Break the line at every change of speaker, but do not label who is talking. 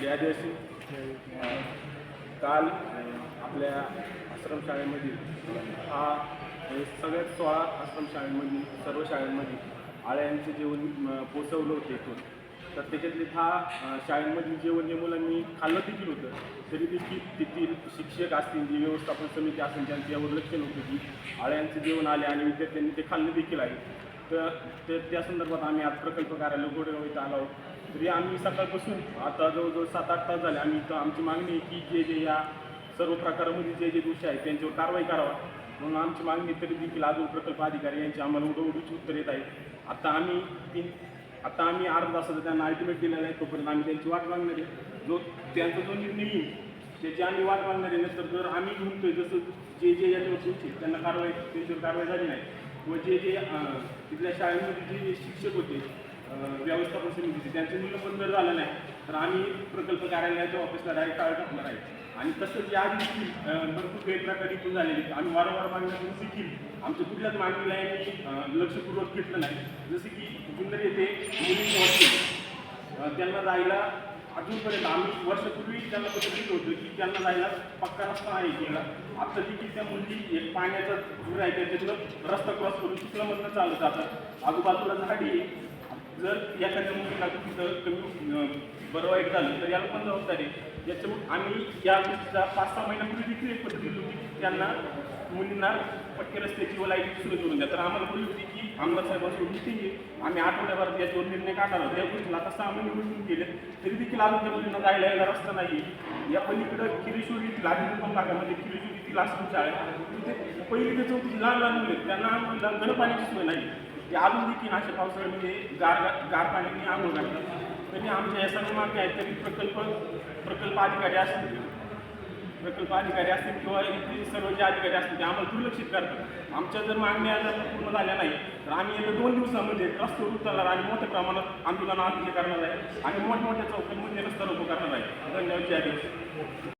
जय दिवशी काल आपल्या आश्रमशाळेमधील हा सगळ्यात सोळा आश्रमशाळेमधील सर्व शाळांमध्ये आळ्यांचे जेवण पोचवलं होतं इथून. तर त्याच्यातले हा शाळेमधील जेवण जे मुलांनी खाल्लं देखील होतं तरी देखील तेथील शिक्षक असतील जी व्यवस्थापन समिती असेल त्यांचं यावर लक्ष नव्हतं की आळ्यांचे जेवण आले आणि विद्यार्थ्यांनी ते खाल्लं देखील आहे. तर ते त्या संदर्भात आम्ही आज प्रकल्प कार्यालय गोडेगाव इथं आलो आहोत. तरी आम्ही सकाळपासून आता जवळजवळ सात आठ तास झाले आम्ही इथं आमची मागणी आहे की जे जे या सर्व प्रकारामध्ये जे जे दोषी आहेत त्यांच्यावर कारवाई करावा. म्हणून आमची मागणी तरी देखील अजून प्रकल्प अधिकारी यांची आम्हाला उडवडूची उत्तर येत आहेत आता आम्ही तीन आता आम्ही अर्धा तासाचा त्यांना अल्टिमेट दिलेला आहे तोपर्यंत आम्ही त्यांची वाट मागणार आहे. जो त्यांचा जो निर्णय येईल त्याची आम्ही वाट मागणार आहे. नंतर जर आम्ही म्हणतोय जसं जे जे याच्यावर दोषी त्यांना कारवाई त्यांच्यावर कारवाई झाली नाही किंवा जे जे तिथल्या शाळेमध्ये जे शिक्षक होते व्यवस्थापन समितीचे त्यांचं निलंबन जर झालं नाही तर आम्ही प्रकल्प कार्यालयाच्या ऑफिसला डायरेक्ट टाळ टाकणार आहे. आणि तसंच या दिवशी भरपूर गैरप्रकार इथून झालेली आम्ही वारंवार मागण्या देखील आमच्या कुठल्याच मागणीला यांनी अं, लक्षपूर्वक घेतलं नाही. जसं की जुन्नर येथे मुलींचं हॉस्टेल त्यांना जायला अजूनपर्यंत आम्ही वर्षापूर्वी त्यांना पत्र दिलं होतं की त्यांना जायला पक्का रस्ता आहे केला आता देखील त्या मुली एक पाण्याचा दूर आहे त्याच्यातलं रस्ता क्रॉस करून चिखलामधनं चालत जातात. आजूबाजूला झाडी आहे जर एखाद्या मुलीला तिथं कमी अं, बरं वाईट झालं तर याला पण जबाबदारी आहे. याच्यामुळे आम्ही या गोष्टीचा पाच सहा महिन्यापूर्वी देखील एक पत्र दिली होती की त्यांना मुलींना पक्के रस्त्याची व लाइट सुरू करून द्या. तर आम्हाला बोलली होती की आमदार साहेबांसोबत मिटिंग आहे आम्ही आठवड्याभरात याच्यावर निर्णय काढणार आहोत या गोष्टीला आता सहा महिने निवडून गेले तरी देखील अजून त्या मुलींना जायला यायला रस्ता नाही या पलीकडं किरेश्वरी लाजीपम भागामध्ये किरेश्वरी ती लास्ट शाळा आहे. तिथे पहिली ते चौथी लहान लहान मुले त्यांना मुलीला गरम पाण्याची सोय नाही. ते अजून देखील अशा पावसाळ्यामध्ये म्हणजे गार गार पाण्याने आंघोळ करतात तरी आमच्या या सर्व मागण्या आहेत. तरी प्रकल्प प्रकल्प अधिकारी असतील. प्रकल्प अधिकारी असतील किंवा इथे सर्व जे अधिकारी असतील ते आम्हाला दुर्लक्षित करतात. आमच्या जर मागण्या जर पूर्ण झाल्या नाही तर आम्ही येत्या दोन दिवसामध्ये रस्त्यावर उतरणार आणि मोठ्या प्रमाणात आंदोलन आधी करणार आहे आणि मोठमोठ्या चौकांमध्ये रस्ता रोको करणार आहे. धन्यवाद जय